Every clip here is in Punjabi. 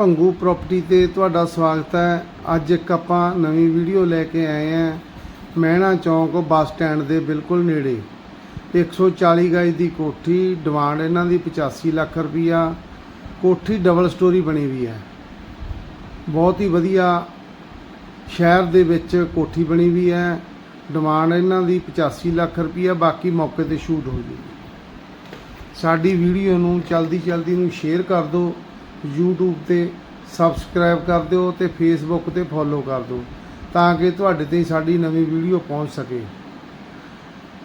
ਭੰਗੂ ਪ੍ਰਾਪਰਟੀ ਤੇ ਤੁਹਾਡਾ ਸਵਾਗਤ ਹੈ। ਅੱਜ ਇੱਕ ਆਪਾਂ ਨਵੀਂ ਵੀਡੀਓ ਲੈ ਕੇ ਆਏ ਹਾਂ। ਮਹਿਣਾ ਚੌਂਕ ਬੱਸ ਸਟੈਂਡ ਦੇ ਬਿਲਕੁਲ ਨੇੜੇ। 140 ਗਜ ਦੀ ਕੋਠੀ ਡਿਮਾਂਡ ਇਹਨਾਂ ਦੀ 85 ਲੱਖ ਰੁਪਈਆ। ਕੋਠੀ ਡਬਲ ਸਟੋਰੀ ਬਣੀ ਵੀ ਹੈ। ਬਹੁਤ ਹੀ ਵਧੀਆ ਸ਼ਹਿਰ ਦੇ ਵਿੱਚ ਕੋਠੀ ਬਣੀ ਵੀ ਹੈ। ਡਿਮਾਂਡ ਇਹਨਾਂ ਦੀ 85 ਲੱਖ ਰੁਪਈਆ, ਬਾਕੀ ਮੌਕੇ ਤੇ ਸ਼ੂਟ ਹੋ ਜੂਗੀ। ਸਾਡੀ ਵੀਡੀਓ ਨੂੰ ਜਲਦੀ ਜਲਦੀ ਨੂੰ ਸ਼ੇਅਰ ਕਰ ਦਿਓ। YouTube ਤੇ ਸਬਸਕ੍ਰਾਈਬ ਕਰ ਦਿਓ ਤੇ Facebook ਤੇ ਫੋਲੋ ਕਰ ਦਿਓ ਤਾਂ ਕਿ ਤੁਹਾਡੇ ਤੇ ਸਾਡੀ ਨਵੀਂ ਵੀਡੀਓ ਪਹੁੰਚ ਸਕੇ।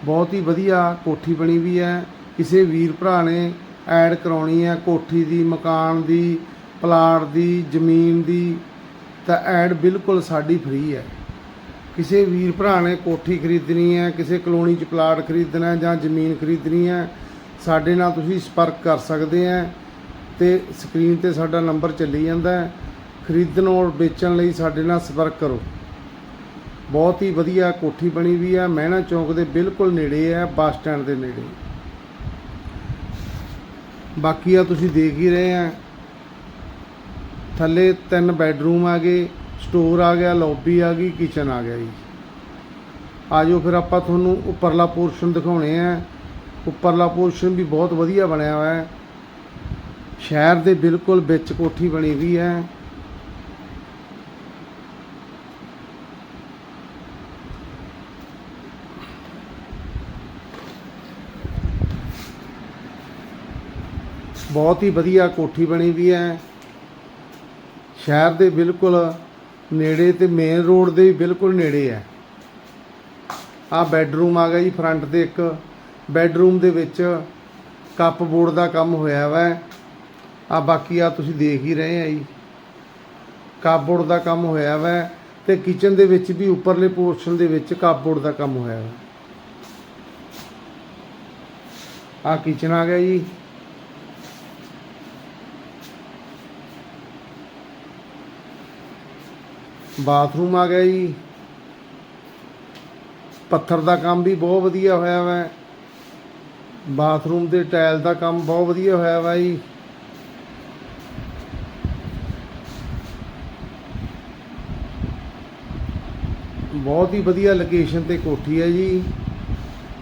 ਬਹੁਤ ਹੀ ਵਧੀਆ ਕੋਠੀ ਬਣੀ ਵੀ ਹੈ। ਕਿਸੇ ਵੀਰ ਭਰਾ ਨੇ ਐਡ ਕਰਾਉਣੀ ਹੈ ਕੋਠੀ ਦੀ, ਮਕਾਨ ਦੀ, ਪਲਾਟ ਦੀ, ਜ਼ਮੀਨ ਦੀ, ਤਾਂ ਐਡ ਬਿਲਕੁਲ ਸਾਡੀ ਫ੍ਰੀ ਹੈ। ਕਿਸੇ ਵੀਰ ਭਰਾ ਨੇ ਕੋਠੀ ਖਰੀਦਣੀ ਹੈ, ਕਿਸੇ ਕਲੋਨੀ 'ਚ ਪਲਾਟ ਖਰੀਦਣਾ ਹੈ ਜਾਂ ਜ਼ਮੀਨ ਖਰੀਦਣੀ ਹੈ, ਸਾਡੇ ਨਾਲ ਤੁਸੀਂ ਸੰਪਰਕ ਕਰ ਸਕਦੇ ਹੈ। ਤੇ ਸਕਰੀਨ ਤੇ ਸਾਡਾ ਨੰਬਰ ਚੱਲੀ ਜਾਂਦਾ ਹੈ। ਖਰੀਦਣ ਔਰ ਵੇਚਣ ਲਈ ਸਾਡੇ ਨਾਲ ਸੰਪਰਕ ਕਰੋ। ਬਹੁਤ ਹੀ ਵਧੀਆ ਕੋਠੀ ਬਣੀ ਵੀ ਹੈ। ਮਹਿਣਾ ਚੌਂਕ ਦੇ ਬਿਲਕੁਲ ਨੇੜੇ ਹੈ, ਬੱਸ ਸਟੈਂਡ ਦੇ ਨੇੜੇ। ਬਾਕੀ ਆ ਤੁਸੀਂ ਦੇਖ ਹੀ ਰਹੇ ਆ ਥੱਲੇ ਤਿੰਨ ਬੈੱਡਰੂਮ ਆ ਗਏ ਸਟੋਰ ਆ ਗਿਆ ਲੌਬੀ ਆ ਗਈ ਕਿਚਨ ਆ ਗਿਆ ਜੀ। ਆਜੋ ਫਿਰ ਆਪਾਂ ਤੁਹਾਨੂੰ ਉੱਪਰਲਾ ਪੋਰਸ਼ਨ ਦਿਖਾਉਣੇ ਆ ਉੱਪਰਲਾ ਪੋਰਸ਼ਨ ਵੀ ਬਹੁਤ ਵਧੀਆ ਬਣਿਆ ਹੋਇਆ ਹੈ। ਸ਼ਹਿਰ ਦੇ ਬਿਲਕੁਲ ਵਿੱਚ ਕੋਠੀ ਬਣੀ ਵੀ ਹੈ। ਬਹੁਤ ਹੀ ਵਧੀਆ ਕੋਠੀ ਬਣੀ ਵੀ ਹੈ। ਸ਼ਹਿਰ ਦੇ ਬਿਲਕੁਲ ਨੇੜੇ ਤੇ ਮੇਨ ਰੋਡ ਦੇ ਵੀ ਬਿਲਕੁਲ ਨੇੜੇ ਹੈ। ਆ ਬੈੱਡਰੂਮ ਆ ਗਿਆ ਜੀ ਫਰੰਟ ਤੇ ਇੱਕ। ਬੈੱਡਰੂਮ ਦੇ ਵਿੱਚ ਕੱਪ ਬੋਰਡ ਦਾ ਕੰਮ ਹੋਇਆ ਵਾ। ਆ ਬਾਕੀ ਆ ਤੁਸੀਂ ਦੇਖ ਹੀ ਰਹੇ ਆ ਜੀ। ਕੱਪ ਦਾ ਕੰਮ ਹੋਇਆ ਵਾ ਤੇ ਕਿਚਨ ਦੇ ਵਿੱਚ ਵੀ ਉੱਪਰਲੇ ਪੋਰਸ਼ਨ ਦੇ ਵਿੱਚ ਕੱਪ ਦਾ ਕੰਮ ਹੋਇਆ ਵਾ। ਆ ਕਿਚਨ ਆ ਗਿਆ ਜੀ। ਬਾਥਰੂਮ ਆ ਗਿਆ ਜੀ। ਪੱਥਰ ਦਾ ਕੰਮ ਵੀ ਬਹੁਤ ਵਧੀਆ ਹੋਇਆ ਵਾ। ਬਾਥਰੂਮ ਦੇ ਟਾਇਲ ਦਾ ਕੰਮ ਬਹੁਤ ਵਧੀਆ ਹੋਇਆ ਵਾ ਜੀ। ਬਹੁਤ ਹੀ ਵਧੀਆ ਲੋਕੇਸ਼ਨ ਤੇ ਕੋਠੀ ਹੈ ਜੀ।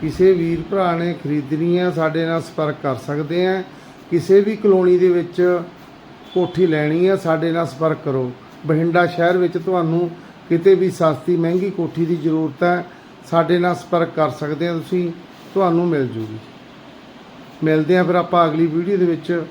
ਕਿਸੇ ਵੀਰ ਭਰਾ ਨੇ ਖਰੀਦਣੀ ਹੈ, ਸਾਡੇ ਨਾਲ ਸੰਪਰਕ ਕਰ ਸਕਦੇ ਆ ਕਿਸੇ ਵੀ ਕਲੋਨੀ ਦੇ ਵਿੱਚ ਕੋਠੀ ਲੈਣੀ ਹੈ, ਸਾਡੇ ਨਾਲ ਸੰਪਰਕ ਕਰੋ। ਬਠਿੰਡਾ ਸ਼ਹਿਰ ਵਿੱਚ ਤੁਹਾਨੂੰ ਕਿਤੇ ਵੀ ਸਸਤੀ, ਮਹਿੰਗੀ ਕੋਠੀ ਦੀ ਜ਼ਰੂਰਤ ਹੈ, ਸਾਡੇ ਨਾਲ ਸੰਪਰਕ ਕਰ ਸਕਦੇ ਆ ਤੁਸੀਂ। ਤੁਹਾਨੂੰ ਮਿਲ ਜੂਗੀ। ਮਿਲਦੇ ਆ ਫਿਰ ਆਪਾਂ ਅਗਲੀ ਵੀਡੀਓ ਦੇ ਵਿੱਚ।